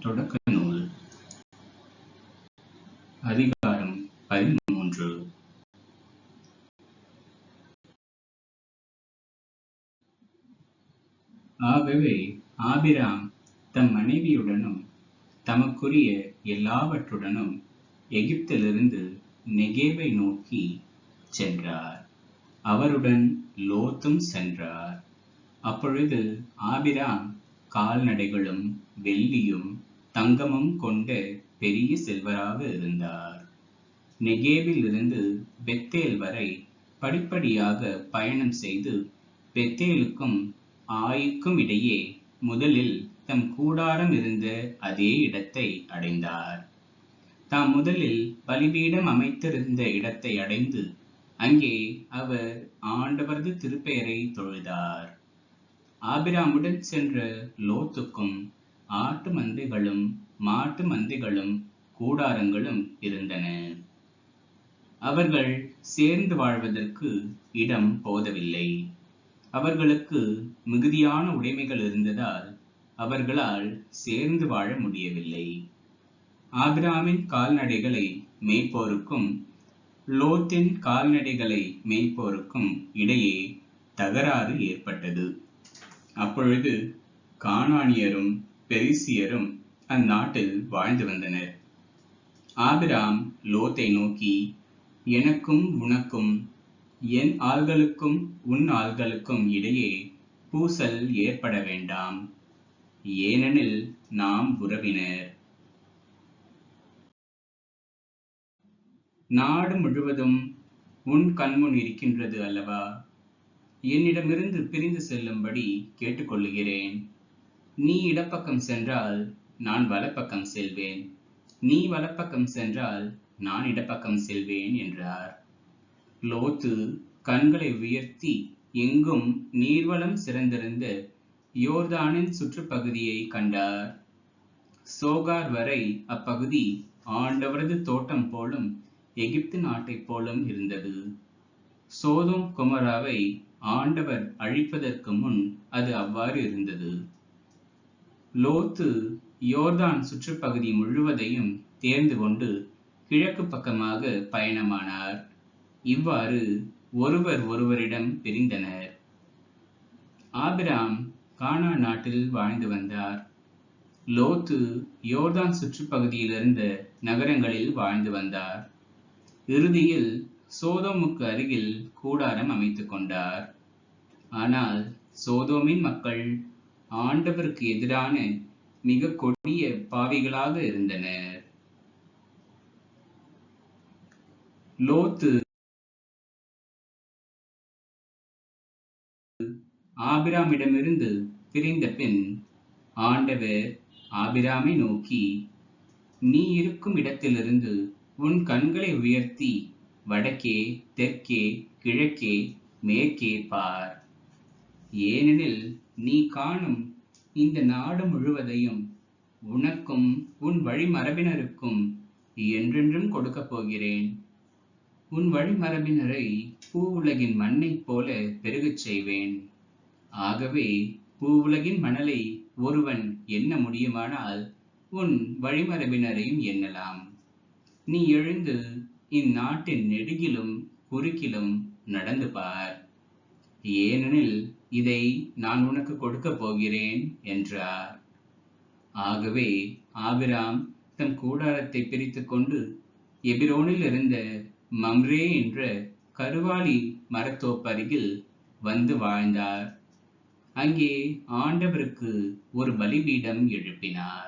தொடக்க நூல். அதிகாரம் பதிமூன்று. ஆகவே ஆபிராம் தம் மனைவியுடனும் தமக்குரிய எல்லாவற்றுடனும் எகிப்திலிருந்து நெகேவை நோக்கி சென்றார். அவருடன் லோத்தும் சென்றார். அப்பொழுது ஆபிராம் கால்நடைகளும் வெள்ளியும் தங்கமும் கொண்ட பெரிய செல்வராக இருந்தார். நெகேவில் இருந்து பெத்தேல் வரை படிப்படியாக பயணம் செய்து பெத்தேலுக்கும் ஆய்க்கும் இடையே முதலில் தம் கூடாரம் இருந்த அதே இடத்தை அடைந்தார். தாம் முதலில் பலிபீடம் அமைத்திருந்த இடத்தை அடைந்து அங்கே அவர் ஆண்டவரது திருப்பெயரை தொழுதார். ஆபிராமுடன் சென்ற லோத்துக்கும் ஆட்டு மந்தைகளும் மாட்டு மந்தைகளும் கூடாரங்களும் இருந்தன. அவர்கள் சேர்ந்து வாழ்வதற்கு இடம் போதவில்லை. அவர்களுக்கு மிகுதியான உடைமைகள் இருந்ததால் அவர்களால் சேர்ந்து வாழ முடியவில்லை. ஆபிராமின் கால்நடைகளை மேய்ப்போருக்கும் லோத்தின் கால்நடைகளை மேய்ப்போருக்கும் இடையே தகராறு ஏற்பட்டது. அப்பொழுது கானானியரும் பெரிசியரும் அந்நாட்டில் வாழ்ந்து வந்தனர். ஆபிராம் லோத்தை நோக்கி எனக்கும் உனக்கும் என் ஆள்களுக்கும் உன் ஆள்களுக்கும் இடையே பூசல் ஏற்பட வேண்டாம். ஏனெனில் நாம் உறவினர். நாடு முழுவதும் உன் கண்முன் இருக்கின்றது அல்லவா? என்னிடமிருந்து பிரிந்து செல்லும்படி கேட்டுக்கொள்ளுகிறேன். நீ இடப்பக்கம் சென்றால் நான் வலப்பக்கம் செல்வேன். நீ வலப்பக்கம் சென்றால் நான் இடப்பக்கம் செல்வேன் என்றார். லோத்து கண்களை உயர்த்தி எங்கும் நீர்வளம் சிறந்திருந்த யோர்தானின் சுற்றுப்பகுதியை கண்டார். சோகார் வரை அப்பகுதி ஆண்டவரது தோட்டம் போலும் எகிப்து நாட்டைப் போலும் இருந்தது. சோதோம் குமராவை ஆண்டவர் அழிப்பதற்கு முன் அது அவ்வாறு இருந்தது. லோத்து யோர்தான் சுற்றுப்பகுதி முழுவதையும் தேர்ந்து கொண்டு கிழக்கு பக்கமாக பயணமானார். இவ்வாறு ஒருவர் ஒருவரிடம் பிரிந்தனர். ஆபிராம் கானா நாட்டில் வாழ்ந்து வந்தார். லோத்து யோர்தான் சுற்றுப்பகுதியிலிருந்த நகரங்களில் வாழ்ந்து வந்தார். இறுதியில் சோதோமுக்கு அருகில் கூடாரம் அமைத்துக் கொண்டார். ஆனால் சோதோமின் மக்கள் ஆண்டவருக்கு எதிரான மிக கொடிய பாவிகளாக இருந்தனர். லோத்து ஆபிராமிடமிருந்து பிரிந்த பின் ஆண்டவர் ஆபிராமை நோக்கி நீ இருக்கும் இடத்திலிருந்து உன் கண்களை உயர்த்தி வடக்கே தெற்கே கிழக்கே மேற்கே பார். ஏனெனில் நீ காணும் இந்த நாடு முழுவதையும் உனக்கும் உன் வழிமரபினருக்கும் என்றென்றும் கொடுக்கப் போகிறேன். உன் வழிமரபினரை பூவுலகின் மண்ணைப் போல பெருகச் செய்வேன். ஆகவே பூவுலகின் மணலை ஒருவன் எண்ண முடியுமானால் உன் வழிமரபினரையும் எண்ணலாம். நீ எழுந்து இந்நாட்டின் நெடுகிலும் குறுக்கிலும் நடந்து பார் ஏனெனில் இதை நான் உனக்கு கொடுக்கப் போகிறேன் என்றார். ஆகவே ஆபிராம் தன் கூடாரத்தை பிரித்து கொண்டு எபிரோனில் இருந்த மம்ரே என்ற கருவாளி மரத்தோப்பருகில் வந்து வாழ்ந்தார். அங்கே ஆண்டவருக்கு ஒரு பலிபீடம் எழுப்பினார்.